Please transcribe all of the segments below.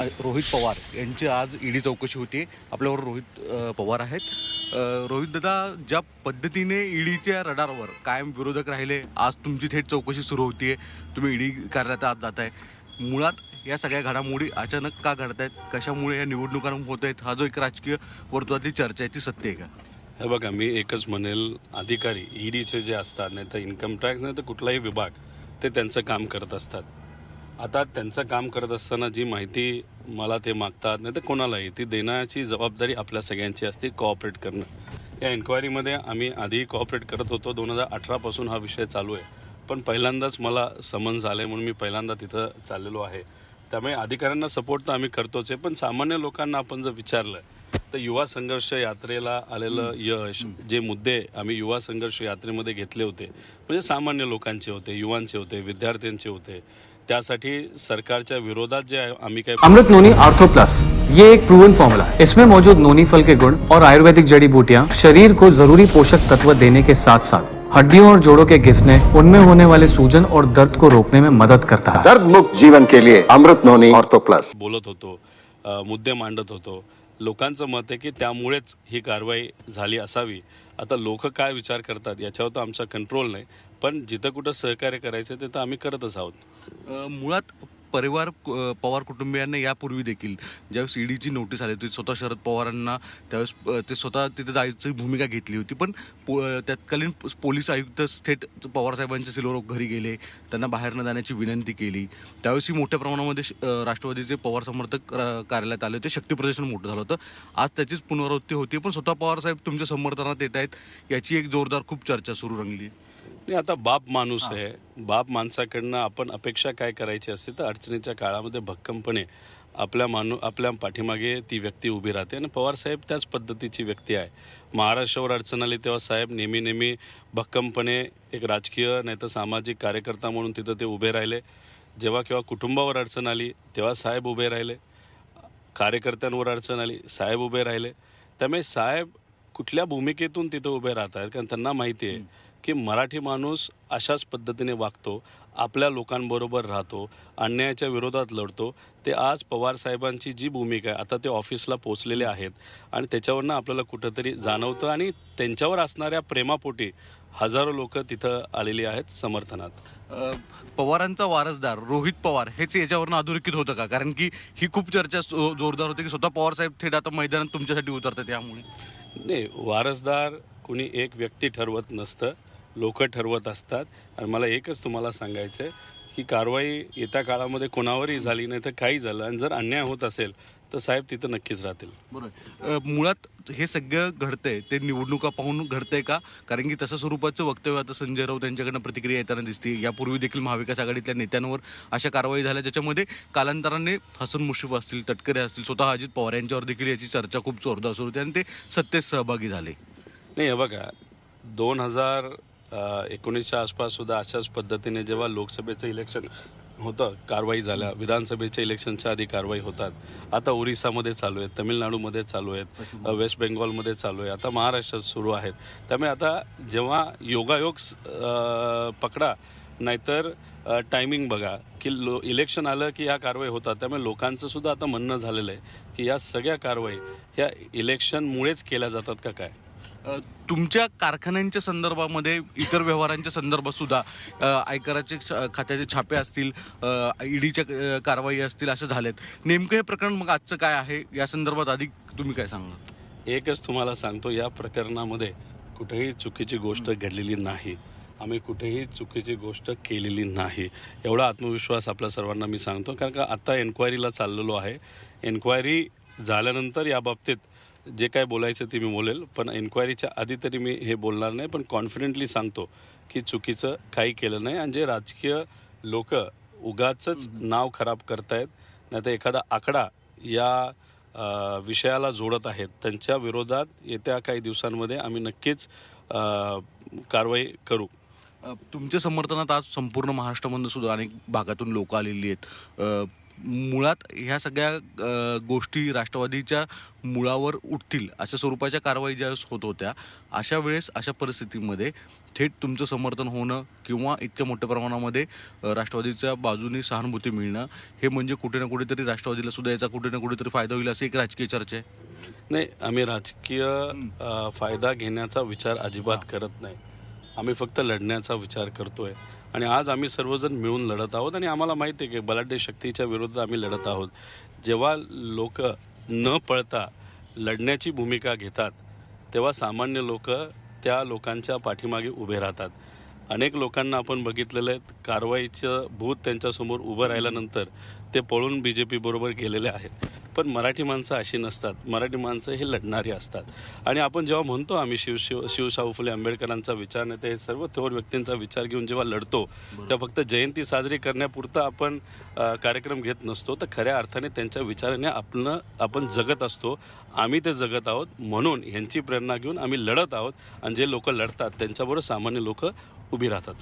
रोहित पवार यांची आज ईडी चौकशी होती. आपल्यावर रोहित पवार आहेत. रोहित दादा ज्या पद्धतीने ईडीच्या रडारवर कायम विरोधक राहिले आज तुमची थेट चौकशी सुरू होतीये. तुम्ही ईडी कार्यालयात आज जात आहे मुळात या सगळ्या घडामोडी अचानक का घडत आहेत कशामुळे या निवडणुका होत आहेत हा जो एक राजकीय वर्तुळातली चर्चा आहे ती सत्य आहे का? हे बघा मी एकच म्हणेल अधिकारी ईडीचे जे असतात नाही तर इन्कम टॅक्स नाही तर कुठलाही विभाग ते त्यांचं काम करत असतात. आता त्यांचं काम करत असताना जी माहिती मला ते मागतात नाही तर कोणालाही ती देण्याची जबाबदारी आपल्या सगळ्यांची असते कोऑपरेट करणं. या एन्क्वायरीमध्ये आम्ही आधी कॉऑपरेट करत होतो. दोन हजार अठरापासून हा विषय चालू आहे. पण पहिल्यांदाच मला समन्स आले म्हणून मी पहिल्यांदा तिथं चाललेलो आहे. त्यामुळे अधिकाऱ्यांना सपोर्ट तर आम्ही करतोच आहे. पण सामान्य लोकांना आपण जर विचारलं तर युवा संघर्ष यात्रेला आलेलं यश जे मुद्दे आम्ही युवा संघर्ष यात्रेमध्ये घेतले होते म्हणजे सामान्य लोकांचे होते युवांचे होते विद्यार्थ्यांचे होते त्यासाठी सरकारच्या विरोधात जे आम्ही काय अमृत नोनी आर्थो प्लस ये एक प्रूवन फॉर्मूला है। इसमें मौजूद नोनी फल के गुण और आयुर्वेदिक जड़ी बूटियाँ शरीर को जरूरी पोषक तत्व देने के साथ साथ हड्डियों और जोड़ों के घिसने उनमें होने वाले सूजन और दर्द को रोकने में मदद करता है। दर्द मुक्त जीवन के लिए अमृत नोनी ऑर्थो प्लस बोलत होतो अ, मुद्दे मांडत होतो. लोकांचं मत आहे की त्यामुळेच ही कारवाई झाली असावी. आता लोक काय विचार करतात याच्यावर तर आमचा कंट्रोल नाही. पण जिथं कुठं सहकार्य करायचं ते तर आम्ही करतच आहोत. मुळात परिवार पवार कुटुंबियांना यापूर्वी देखील ज्यावेळेस ईडीची नोटीस आली होती स्वतः शरद पवारांना त्यावेळेस ते स्वतः तिथे जायची भूमिका घेतली होती. पण पो तत्कालीन पोलीस आयुक्त थेट पवार साहेबांच्या सिल्वर घरी गेले त्यांना बाहेर न जाण्याची विनंती केली. त्यावेळेसही मोठ्या प्रमाणामध्ये श- राष्ट्रवादीचे पवार समर्थक कार्यालयात आले होते. शक्तीप्रदर्शन मोठं झालं होतं. आज त्याचीच पुनरावृत्ती होती पण स्वतः पवार साहेब तुमच्या समर्थनात येत आहेत याची एक जोरदार खूप चर्चा सुरू रंगली. नाही आता बाप माणूस आहे. बाप माणसाकडनं आपण अपेक्षा काय करायची असते तर अडचणीच्या काळामध्ये भक्कमपणे आपल्या माणू आपल्या पाठीमागे ती व्यक्ती उभी राहते. आणि पवार साहेब त्याच पद्धतीची व्यक्ती आहे. महाराष्ट्रावर अडचण आली तेव्हा साहेब नेहमी नेहमी भक्कमपणे एक राजकीय नाही तर सामाजिक कार्यकर्ता म्हणून तिथं ते उभे राहिले. जेव्हा केव्हा कुटुंबावर अडचण आली तेव्हा साहेब उभे राहिले. कार्यकर्त्यांवर अडचण आली साहेब उभे राहिले. त्यामुळे साहेब कुठल्या भूमिकेतून तिथं उभे राहत आहेत कारण त्यांना माहिती आहे. की मराठी माणूस अशाच पद्धतीने वागतो आपल्या लोकांबरोबर राहतो अन्यायाच्या विरोधात लढतो ते आज पवार साहेबांची जी भूमिका आहे आता ते ऑफिसला पोचलेले आहेत आणि त्याच्यावरनं आपल्याला कुठंतरी जाणवतं आणि त्यांच्यावर असणाऱ्या प्रेमापोटी हजारो लोक तिथं आलेली आहेत समर्थनात. पवारांचा वारसदार रोहित पवार हेच याच्यावरून अधोरेखित होतं का? कारण की ही खूप चर्चा जोरदार होती की स्वतः पवार साहेब थेट आता मैदानात तुमच्यासाठी उतरतात त्यामुळे नाही वारसदार कुणी एक व्यक्ती ठरवत नसतं. लोक ठरवत असतात. आणि मला एकच तुम्हाला सांगायचं आहे ही कारवाई येत्या काळामध्ये कोणावरही झाली नाही तर काही झालं. आणि जर अन्याय होत असेल तर साहेब तिथं नक्कीच राहतील. बरोबर. मुळात हे सगळं घडतंय. ते निवडणुका पाहून घडतंय का? कारण की तसं स्वरूपाचं वक्तव्य आता संजय राऊत यांच्याकडनं प्रतिक्रिया येताना दिसते. यापूर्वी देखील महाविकास आघाडीतल्या नेत्यांवर अशा कारवाई झाल्या. ज्याच्यामध्ये कालांतराने हसन मुश्रीफ असतील तटकरे असतील स्वतः अजित पवार यांच्यावर देखील याची चर्चा खूप जोरदार सुरू होती. आणि ते सत्तेत सहभागी झाले. नाही हे बघा दोन हजार एकोणीसच्या आसपास सुद्धा अशाच पद्धतीने जेव्हा लोकसभेचं इलेक्शन होतं कारवाई झाल्या. विधानसभेच्या इलेक्शनच्या आधी कारवाई होतात. आता ओरिसामध्ये चालू आहेत तमिळनाडूमध्ये चालू आहेत वेस्ट बेंगॉलमध्ये चालू आहे. आता महाराष्ट्रात सुरू आहेत. त्यामुळे आता जेव्हा योगायोग पकडा नाहीतर टायमिंग बघा की लो इलेक्शन आलं की ह्या कारवाई होतात. त्यामुळे लोकांचं सुद्धा आता म्हणणं झालेलं आहे की या सगळ्या कारवाई ह्या इलेक्शनमुळेच केल्या जातात का काय? तुमच्या कारखान्यांच्या संदर्भामध्ये इतर व्यवहारांच्या संदर्भात सुद्धा आयकराचे खात्याचे छापे असतील ईडीच्या कारवाई असतील असं झालेत. नेमकं हे प्रकरण मग आजचं काय आहे? या संदर्भात अधिक तुम्ही काय सांगा एकच तुम्हाला सांगतो या प्रकरणामध्ये कुठेही चुकीची गोष्ट घडलेली नाही. आम्ही कुठेही चुकीची गोष्ट केलेली नाही. एवढा आत्मविश्वास आपल्या सर्वांना मी सांगतो कारण का आत्ता एन्क्वायरीला चाललेलो आहे. एन्क्वायरी झाल्यानंतर या बाबतीत जे काय बोलायचं ते मी बोलेल पण एन्क्वायरीच्या आधी तरी मी हे बोलणार नाही पण कॉन्फिडेंटली सांगतो की चुकीचं काही केलं नाही. आणि जे राजकीय लोक उगाचच नाव खराब करतायत नाही तर एखादा आकडा या विषयाला जोडत आहेत त्यांच्या विरोधात येत्या काही दिवसांमध्ये आम्ही नक्कीच कारवाई करू. तुमच्या समर्थनात आज संपूर्ण महाराष्ट्रामधून सुद्धा अनेक भागातून लोक आलेली आहेत. मुळात ह्या सगळ्या गोष्टी राष्ट्रवादीच्या मुळावर उठतील अशा स्वरूपाच्या कारवाई ज्यावेळेस होत होत्या अशा वेळेस अशा परिस्थितीमध्ये थेट तुमचं समर्थन होणं किंवा इतक्या मोठ्या प्रमाणामध्ये राष्ट्रवादीच्या बाजूने सहानुभूती मिळणं हे म्हणजे कुठे ना कुठेतरी राष्ट्रवादीला सुद्धा याचा कुठे ना कुठेतरी फायदा होईल अशी एक राजकीय चर्चा आहे. नाही आम्ही राजकीय फायदा घेण्याचा विचार अजिबात करत नाही. आम्ही फक्त लढण्याचा विचार करतोय. आणि आज आम्ही सर्वजण मिळून लढत आहोत आणि आम्हाला माहिती आहे की बलाढ्य शक्तीच्या विरोधात आम्ही लढत आहोत. जेव्हा लोक न पळता लढण्याची भूमिका घेतात तेव्हा सामान्य लोक त्या लोकांच्या पाठीमागे उभे राहतात. अनेक लोकांना आपण बघितलेलं आहे कारवाईचं भूत त्यांच्यासमोर उभं राहिल्यानंतर ते पळून बी जे पीबरोबर गेलेले आहेत. पण मराठी माणसं अशी नसतात. मराठी माणसं हे लढणारी असतात. आणि आपण जेव्हा म्हणतो आम्ही शिव शिव शिवशाहू फुले आंबेडकरांचा विचार नेते हे सर्व थोर व्यक्तींचा विचार घेऊन जेव्हा लढतो तेव्हा फक्त जयंती साजरी करण्यापुरता आपण कार्यक्रम घेत नसतो. तर खऱ्या अर्थाने त्यांच्या विचाराने आपलं आपण जगत असतो. आम्ही ते जगत आहोत म्हणून ह्यांची प्रेरणा घेऊन आम्ही लढत आहोत. आणि जे लोक लढतात त्यांच्याबरोबर सामान्य लोक उभी राहतात.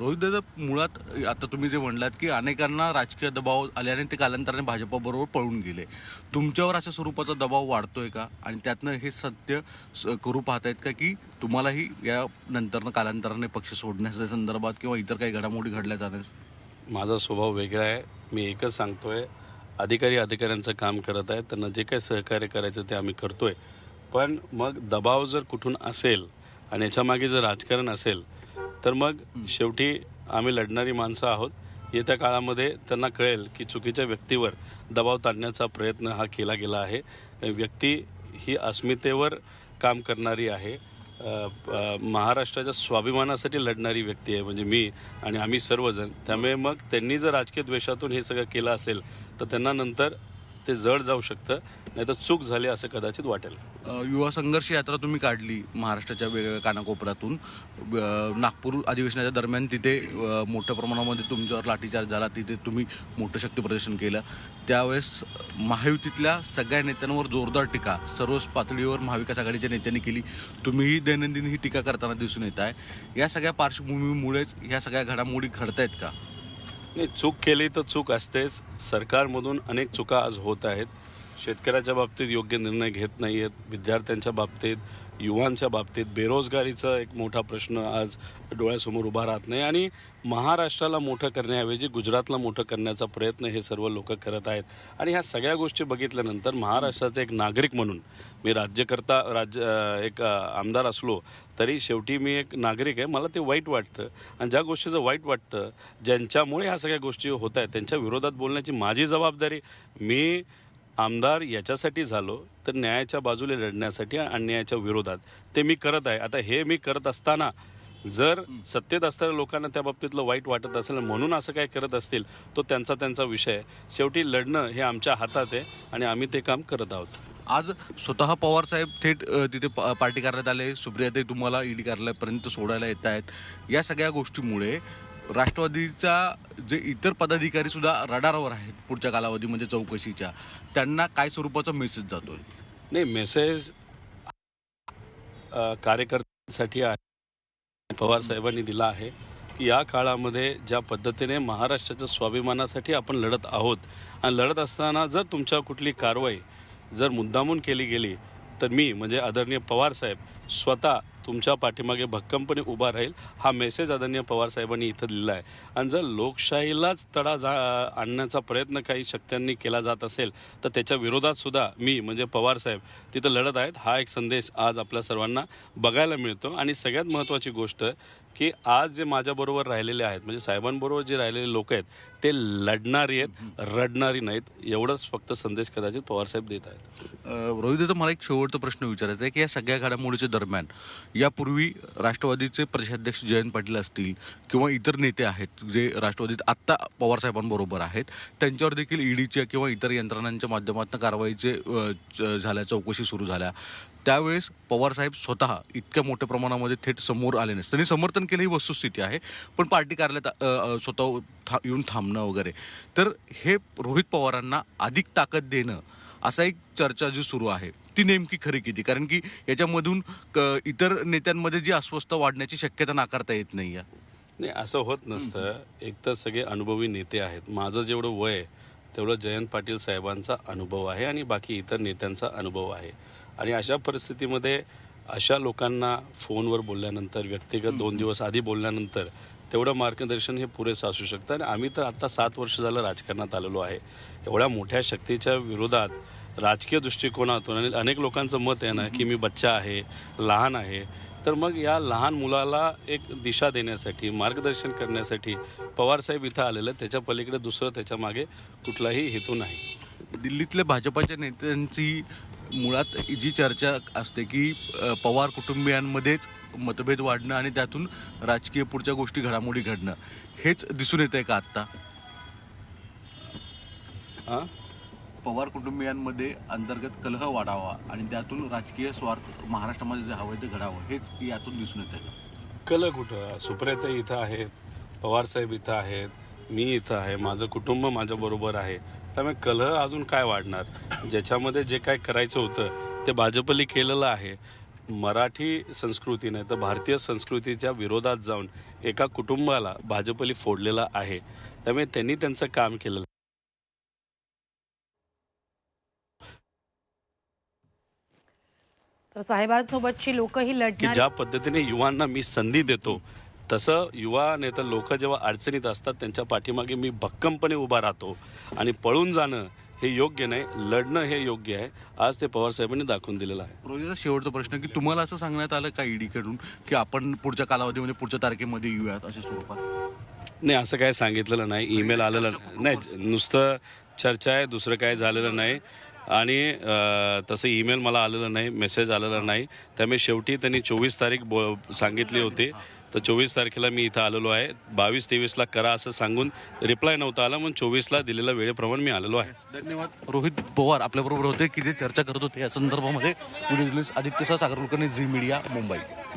रोहित दादा मुळात आता तुम्ही जे म्हणलात की अनेकांना राजकीय दबाव आल्याने ते कालांतराने भाजपाबरोबर पळून गेले. तुमच्यावर अशा स्वरूपाचा दबाव वाढतोय का? आणि त्यातनं हे सत्य स- करू पाहतायत का की तुम्हालाही या नंतरनं कालांतराने पक्ष सोडण्याच्या संदर्भात किंवा इतर काही घडामोडी घडल्या जाण्यास? माझा स्वभाव वेगळा आहे. मी एकच सांगतोय अधिकारी अधिकाऱ्यांचं काम करत आहेत. त्यांना जे काही सहकार्य करायचं ते आम्ही करतोय. पण मग दबाव जर कुठून असेल आणि याच्यामागे जर राजकारण असेल तर मग शेवटी आम्ही लढणारी माणसं आहोत. येत्या काळामध्ये त्यांना कळेल की चुकीच्या व्यक्तीवर दबाव ताणण्याचा प्रयत्न हा केला गेला आहे. व्यक्ती ही अस्मितेवर काम करणारी आहे. महाराष्ट्राच्या स्वाभिमानासाठी लढणारी व्यक्ती आहे म्हणजे मी आणि आम्ही सर्वजण. त्यामुळे मग त्यांनी जर राजकीय द्वेषातून हे सगळं केलं असेल तर त्यांना नंतर ते जड जाऊ शकतं नाही तर चूक झाली असं कदाचित वाटेल. युवा संघर्ष यात्रा तुम्ही काढली महाराष्ट्राच्या वेगवेगळ्या कानाकोपऱ्यातून. नागपूर अधिवेशनाच्या दरम्यान तिथे मोठ्या प्रमाणामध्ये तुमच्यावर लाठीचार्ज झाला तिथे तुम्ही मोठं शक्ती प्रदर्शन केलं. त्यावेळेस महायुतीतल्या सगळ्या नेत्यांवर जोरदार टीका सर्वच पातळीवर महाविकास आघाडीच्या नेत्यांनी केली. तुम्हीही दैनंदिन ही टीका करताना दिसून येत आहे. या सगळ्या पार्श्वभूमीमुळेच ह्या सगळ्या घडामोडी घडतायत का? नाही चूक केली तर चूक असतेच. सरकारमधून अनेक चुका आज होत आहेत. शेतकऱ्याच्या बाबतीत योग्य निर्णय घेत नाही आहेत विद्यार्थ्यांच्या बाबतीत युवांच्या बाबतीत बेरोजगारीचा एक मोठा प्रश्न आज डोळ्यासमोर उभा राहत नाही आणि महाराष्ट्राला मोठं करण्याऐवजी गुजरातला मोठं करण्याचा प्रयत्न हे सर्व लोक करत आहेत. आणि ह्या सगळ्या गोष्टी बघितल्यानंतर महाराष्ट्राचा एक नागरिक म्हणून मी राज्यकर्ता राज्य एक आमदार असलो तरी शेवटी मी एक नागरिक आहे. मला ते वाईट वाटतं. आणि ज्या गोष्टीचं वाईट वाटतं ज्यांच्यामुळे ह्या सगळ्या गोष्टी होत आहेत त्यांच्या विरोधात बोलण्याची माझी जबाबदारी मी आमदार याच्यासाठी झालो तर न्यायाच्या बाजूला लढण्यासाठी आणि अन्यायाच्या विरोधात. ते मी करत आहे. आता हे मी करत असताना जर सत्तेत असणाऱ्या लोकांना त्या बाबतीतलं वाईट वाटत असेल म्हणून असं काय करत असतील तो त्यांचा त्यांचा विषय शेवटी लढणं हे आमच्या हातात आहे आणि आम्ही ते काम करत आहोत. आज स्वतः पवार साहेब थेट तिथे प- पार्टी करण्यात आले. सुप्रियाताई तुम्हाला ईडी कार्यालयापर्यंत सोडायला येत आहेत या सगळ्या गोष्टीमुळे राष्ट्रवादीचा जे इतर पदाधिकारी सुद्धा रडारवर आहेत पुढच्या कालावधीमध्ये म्हणजे चौकशीच्या. त्यांना काय स्वरूपाचा मेसेज जातोय? नाही मेसेज कार्यकर्त्यांसाठी आहे. पवार साहेबांनी दिला आहे की या काळामध्ये ज्या पद्धतीने महाराष्ट्राच्या स्वाभिमानासाठी आपण लढत आहोत आणि लढत असताना जर तुमच्या कुठली कारवाई जर मुद्दामून केली गेली तर मी म्हणजे आदरणीय पवार साहेब स्वतः तुमच्या पाठीमागे भक्कमपणे उभा राहील. हा मेसेज आदरणीय पवार साहेबांनी इथं दिलेला आहे. आणि जर लोकशाहीलाच तडा जा आणण्याचा प्रयत्न काही शक्त्यांनी केला जात असेल तर त्याच्या विरोधात सुद्धा मी म्हणजे पवार साहेब तिथं लढत आहेत. हा एक संदेश आज आपल्या सर्वांना बघायला मिळतो. आणि सगळ्यात महत्त्वाची गोष्ट की आज जे माझ्याबरोबर राहिलेले आहेत म्हणजे साहेबांबरोबर जे राहिलेले लोक आहेत ते लढणारी आहेत रडणारी नाहीत. एवढंच फक्त संदेश कदाचित पवारसाहेब देत आहेत. रोहित मला एक शेवटचा प्रश्न विचारायचा आहे की या सगळ्या घडामोडीच्या दरम्यान यापूर्वी राष्ट्रवादीचे प्रदेशाध्यक्ष जयंत पाटील असतील किंवा इतर नेते आहेत जे राष्ट्रवादीत आत्ता पवारसाहेबांबरोबर आहेत त्यांच्यावर देखील ईडीच्या किंवा इतर यंत्रणांच्या माध्यमातून कारवाईचे झाल्या चौकशी सुरू झाल्या. त्यावेळेस पवारसाहेब स्वतः इतक्या मोठ्या प्रमाणामध्ये थेट समोर आले नसते. त्यांनी समर्थन केलं ही वस्तुस्थिती आहे. पण पार्टी कार्यालयात स्वतः था येऊन थांबणं वगैरे. तर हे रोहित पवारांना अधिक ताकद देणं असा एक चर्चा जी सुरू आहे ती नेमकी खरी किती? कारण की याच्यामधून क- इतर नेत्यांमध्ये जी अस्वस्थ वाढण्याची शक्यता नाकारता येत नाही नाही असं होत नसतं. एक तर सगळे अनुभवी नेते आहेत. माझं जेवढं वय आहे तेवढं जयंत पाटील साहेबांचा अनुभव आहे आणि बाकी इतर नेत्यांचा अनुभव आहे. आणि अशा परिस्थितीमध्ये अशा लोकांना फोनवर बोलल्यानंतर व्यक्तिगत दोन दिवस आधी बोलल्यानंतर तेवढं मार्गदर्शन हे पुरेसं असू शकतं. आणि आम्ही तर आता सात वर्ष झालं राजकारणात आलेलो आहे. एवढ्या मोठ्या शक्तीच्या विरोधात राजकीय दृष्टिकोनातून आणि अनेक लोकांचं मत आहे ना की मी बच्चा आहे लहान आहे तर मग या लहान मुलाला एक दिशा देण्यासाठी मार्गदर्शन करण्यासाठी पवारसाहेब इथं आलेलं. त्याच्या पलीकडे दुसरं त्याच्यामागे कुठलाही हेतू नाही. दिल्लीतल्या भाजपाच्या नेत्यांची मुळात जी चर्चा असते की पवार कुटुंबियांमध्येच मतभेद वाढणं आणि त्यातून राजकीय पुढच्या गोष्टी घडामोडी घडणं हेच दिसून येत आहे का आत्ता? हां? पवार कुटुंबियांमध्ये अंतर्गत कलह वाढावा आणि त्यातून राजकीय स्वार्थ महाराष्ट्रामध्ये जे हवं ते घडावं हेच यातून दिसून येत आहे कल कुठं? सुप्रियाताई इथं आहेत पवारसाहेब इथं आहेत मी इथं आहे माझं कुटुंब माझ्याबरोबर आहे. त्यामुळे कलह अजून काय वाढणार? ज्याच्यामध्ये जे काय करायचं होतं ते भाजपली केलेलं आहे. मराठी संस्कृती नाही तर भारतीय संस्कृतीच्या विरोधात जाऊन एका कुटुंबाला भाजपली फोडलेला आहे. त्यामुळे त्यांनी त्यांचं काम केलेलं तर साहेबांसोबतची लोक ही की लढणार. ज्या पद्धतीने युवांना मी संधी देतो तसं युवा नेता लोक जेव्हा अडचणीत असतात त्यांच्या पाठीमागे मी भक्कमपणे उभा राहतो आणि पळून जाणं हे योग्य नाही लढणं हे योग्य आहे. आज ते पवारसाहेबांनी दाखवून दिलेलं आहे. शेवटचा प्रश्न की तुम्हाला असं सांगण्यात आलं का ईडीकडून की आपण पुढच्या कालावधीमध्ये पुढच्या तारखेमध्ये येऊयात अशा स्वरूपात? नाही असं काय सांगितलेलं नाही. ईमेल आलेलं नाही. नुसतं चर्चा आहे दुसरं काय झालेलं नाही. आणि तसं ईमेल मला आलेलं नाही मेसेज आलेला नाही. त्यामुळे शेवटी त्यांनी चोवीस तारीख बो सांगितली होती. तर चोवीस तारखेला मी इथं आलेलो आहे. बावीस तेवीसला करा असं सांगून रिप्लाय नव्हता आला म्हणून चोवीसला दिलेल्या वेळेप्रमाणे मी आलेलो आहे. धन्यवाद. रोहित पवार आपल्याबरोबर होते की जे चर्चा करत होते या संदर्भामध्ये. Video Aditya Sagar Kulkarni Zee media Mumbai.